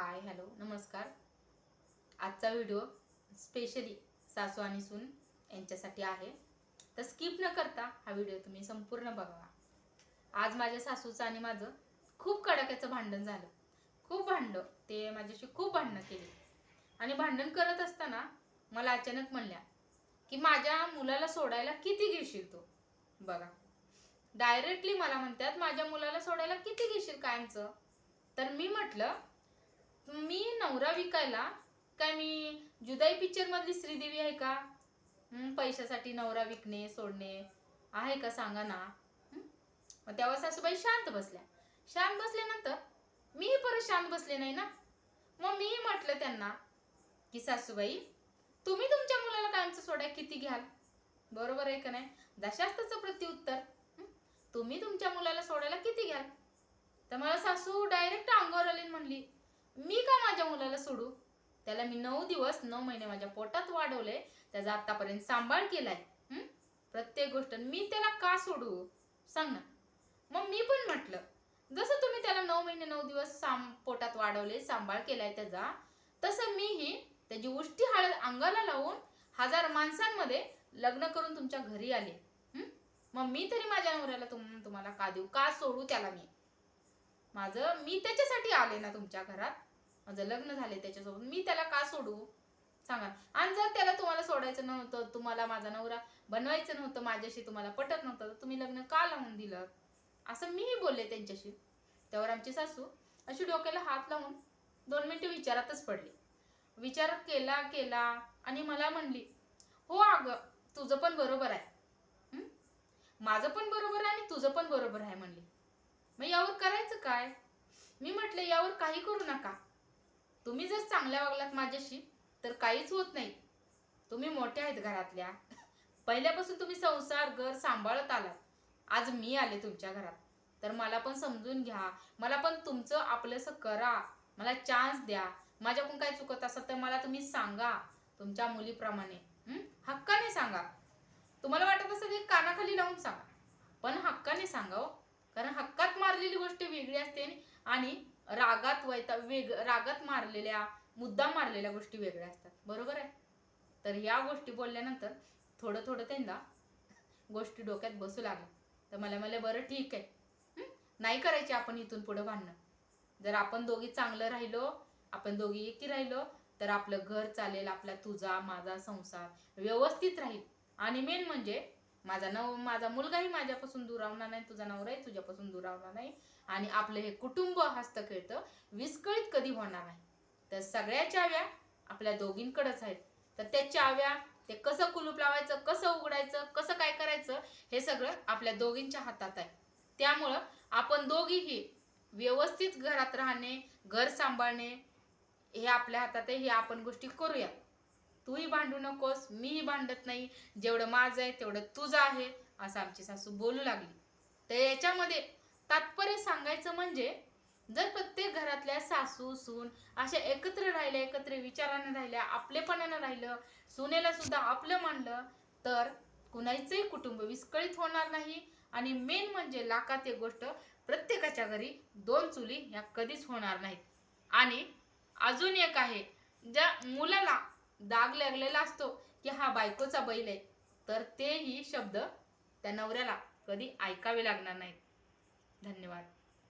Hi hello नमस्कार. आजचा video specially सासू आणि सून यांच्यासाठी आहे. तर स्किप न करता हा व्हिडिओ तुम्ही संपूर्ण बघा. आज माझ्या सासूचं आणि माझं खूप कडाक्याचं भांडण झालं. खूप भांडं ते माझ्याशी खूप भांडणं केली. आणि भांडण करत असताना मला अचानक म्हणल्या की माझ्या मुलाला सोडायला किती घेशील तू? बघा. डायरेक्टली मला म्हणतात माझ्या मुलाला सोडायला किती घेशील कायमचं? तर मी म्हटलं मी नवरा विकायला काय मी जुदाई पिक्चर मधली श्रीदेवी आहे का? पैशासाठी नवरा विकणे सोडणे आहे का सांगा ना? मग तेव्हा सासूबाई शांत बसल्या. शांत बसल्यानंतर मीही परत शांत बसले नाही ना? मग मी म्हटलं त्यांना की सासूबाई तुम्ही तुमच्या मुलाला कायमचं सोडाय किती घ्याल? बरोबर आहे का नाही? दशास्ताचं प्रत्युत्तर. तुम्ही तुमच्या मुलाला सोडायला किती घ्याल? तर मला सासू डायरेक्ट अंगावर आले म्हणले माझ्या मुलाला सोडू? त्याला मी नऊ दिवस नऊ महिने माझ्या पोटात वाढवले. त्याचा आतापर्यंत सांभाळ केलाय. प्रत्येक गोष्ट. मी त्याला का सोडू? सांग ना. मग मी पण म्हटलं जसं तुम्ही त्याला नऊ महिने नऊ दिवस साम पोटात वाढवले सांभाळ केलाय त्याचा तसं मीही त्याची उष्टी हळद अंगाला लावून हजार माणसांमध्ये लग्न करून तुमच्या घरी आले. मग मी तरी माझ्या नवऱ्याला तुम तुम्हाला का देऊ? का सोडू त्याला मी? माझं मी त्याच्यासाठी आले ना तुमच्या घरात. माझं लग्न झाले त्याच्यासोबत. मी त्याला का सोडू? सांगा. आणि जर त्याला तुम्हाला सोडायचं नव्हतं तुम्हाला माझा नवरा बनवायचं नव्हतं माझ्याशी तुम्हाला पटत नव्हतं तर तुम्ही लग्न का लावून दिलं? असं मीही बोलले त्यांच्याशी. त्यावर आमची सासू अशी डोक्याला हात लावून दोन मिनिटं विचारातच पडली. विचार केला केला आणि मला म्हणली हो अगं तुझं पण बरोबर आहे. माझं पण बरोबर आहे आणि तुझं पण बरोबर आहे म्हणली. मग यावर करायचं काय? मी म्हटलं यावर काही करू नका. तुम्ही जर चांगल्या वागलात माझ्याशी तर काहीच होत नाही. तुम्ही मोठ्या आहेत घरातल्या. पहिल्यापासून तुम्ही संसार घर सांभाळत आलात. आज मी आले तुमच्या घरात. तर मला पण समजून घ्या. मला पण तुमचं आपलंसं करा. मला चान्स द्या. माझ्याकडून काय चुकत असेल तर मला तुम्ही सांगा. तुमच्या मुलीप्रमाणे. हक्काने सांगा. तुम्हाला वाटत असेल की कानाखाली लावून सांगा. पण हक्काने सांगा हो. कारण हक्कात मारलेली गोष्ट वेगळी असते आणि रागात वैता वेग रागात मारलेल्या मुद्दाम मारलेल्या गोष्टी वेगळ्या असतात. बरोबर आहे? तर या गोष्टी बोलल्यानंतर थोडं थोडं त्यांना गोष्टी डोक्यात बसू लागल्या. तर मला मला बरं ठीक आहे. नाही करायचे आपण इथून पुढं भांडणं. जर आपण दोघी चांगलं राहिलो आपण दोघी एकी राहिलो तर आपलं घर चालेल आपला तुझा माझा संसार व्यवस्थित राहील. आणि मेन म्हणजे माझा नव माझा मुलगाही माझ्यापासून दुरावणार नाही तुझा नवराही तुझ्यापासून दुरावणार नाही. आणि आपलं हे कुटुंब हस्त खेळतं विस्कळीत कधी होणार नाही. तर सगळ्या चाव्या आपल्या दोघींकडेच आहेत. तर त्या चाव्या ते कसं कुलूप लावायचं कसं उघडायचं कसं काय करायचं हे सगळं आपल्या दोघींच्या हातात आहे. त्यामुळं आपण दोघीही व्यवस्थित घरात राहणे घर सांभाळणे हे आपल्या हातात आहे हे आपण गोष्टी करूया. तूही भांडू नकोस मीही भांडत नाही. जेवढं माझं आहे तेवढं तुझं आहे असं आमची सासू बोलू लागली. तर याच्यामध्ये तात्पर्य सांगायचं म्हणजे जर प्रत्येक घरातल्या सासू सून अशा एकत्र राहिल्या एकत्र विचारानं राहिल्या आपलेपणानं राहिलं सुनेला सुद्धा आपलं मानलं तर कुणाचंही कुटुंब विस्कळीत होणार नाही. आणि मेन म्हणजे लाखात एक गोष्ट प्रत्येकाच्या घरी दोन चुली ह्या कधीच होणार नाहीत. आणि अजून एक आहे ज्या मुलाला दाग लागलेला असतो की हा बायकोचा बैल आहे. तर तेही शब्द त्या नवऱ्याला कधी ऐकावे लागणार नाहीत. धन्यवाद.